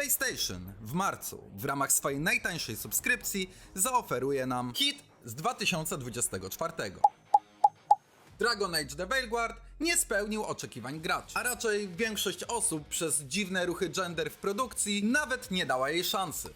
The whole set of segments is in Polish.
PlayStation w marcu w ramach swojej najtańszej subskrypcji zaoferuje nam hit z 2024. Dragon Age The Veilguard nie spełnił oczekiwań graczy, a raczej większość osób przez dziwne ruchy gender w produkcji nawet nie dała jej szansy.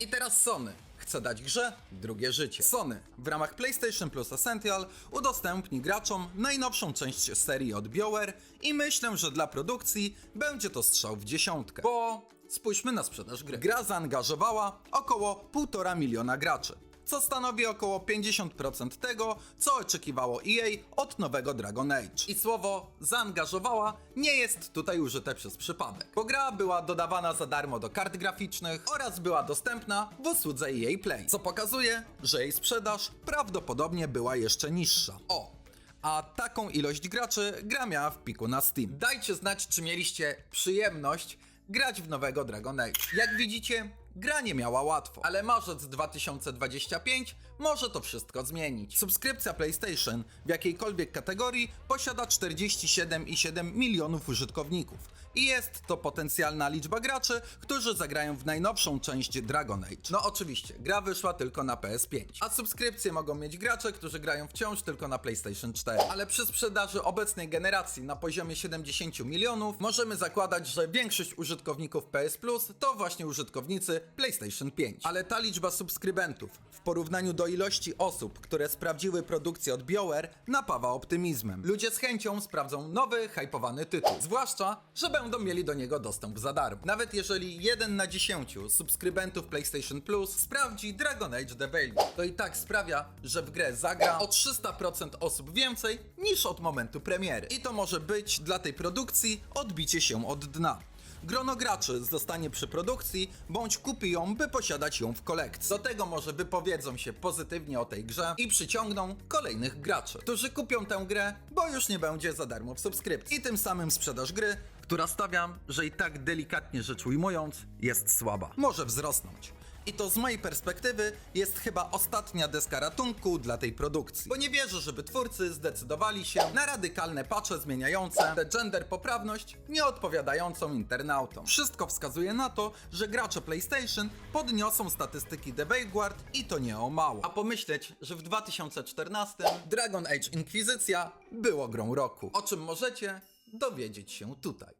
I teraz Sony chce dać grze drugie życie. Sony w ramach PlayStation Plus Essential udostępni graczom najnowszą część serii od BioWare i myślę, że dla produkcji będzie to strzał w dziesiątkę. Bo spójrzmy na sprzedaż gry. Gra zaangażowała około 1,5 miliona graczy co stanowi około 50% tego, co oczekiwało EA od nowego Dragon Age. I słowo zaangażowała nie jest tutaj użyte przez przypadek, bo gra była dodawana za darmo do kart graficznych oraz była dostępna w usłudze EA Play, co pokazuje, że jej sprzedaż prawdopodobnie była jeszcze niższa. O! A taką ilość graczy gra miała w piku na Steam. Dajcie znać, czy mieliście przyjemność grać w nowego Dragon Age. Jak widzicie, gra nie miała łatwo, ale marzec 2025 może to wszystko zmienić. Subskrypcja PlayStation w jakiejkolwiek kategorii posiada 47,7 milionów użytkowników i jest to potencjalna liczba graczy, którzy zagrają w najnowszą część Dragon Age. No oczywiście, gra wyszła tylko na PS5, a subskrypcje mogą mieć gracze, którzy grają wciąż tylko na PlayStation 4. Ale przy sprzedaży obecnej generacji na poziomie 70 milionów możemy zakładać, że większość użytkowników PS Plus to właśnie użytkownicy PlayStation 5. Ale ta liczba subskrybentów w porównaniu do ilości osób, które sprawdziły produkcję od BioWare napawa optymizmem. Ludzie z chęcią sprawdzą nowy, hypowany tytuł. Zwłaszcza, że będą mieli do niego dostęp za darmo. Nawet jeżeli 1 na 10 subskrybentów PlayStation Plus sprawdzi Dragon Age The Veil, to i tak sprawia, że w grę zagra o 300% osób więcej niż od momentu premiery. I to może być dla tej produkcji odbicie się od dna. Grono graczy zostanie przy produkcji, bądź kupi ją, by posiadać ją w kolekcji. Do tego może wypowiedzą się pozytywnie o tej grze i przyciągną kolejnych graczy, którzy kupią tę grę, bo już nie będzie za darmo w subskrypcji. I tym samym sprzedaż gry, która stawiam, że i tak delikatnie rzecz ujmując, jest słaba. Może wzrosnąć. I to z mojej perspektywy jest chyba ostatnia deska ratunku dla tej produkcji. Bo nie wierzę, żeby twórcy zdecydowali się na radykalne patche zmieniające tę gender poprawność nie odpowiadającą internautom. Wszystko wskazuje na to, że gracze PlayStation podniosą statystyki The Vanguard i to nie o mało. A pomyśleć, że w 2014 Dragon Age Inquisicja było grą roku. O czym możecie dowiedzieć się tutaj.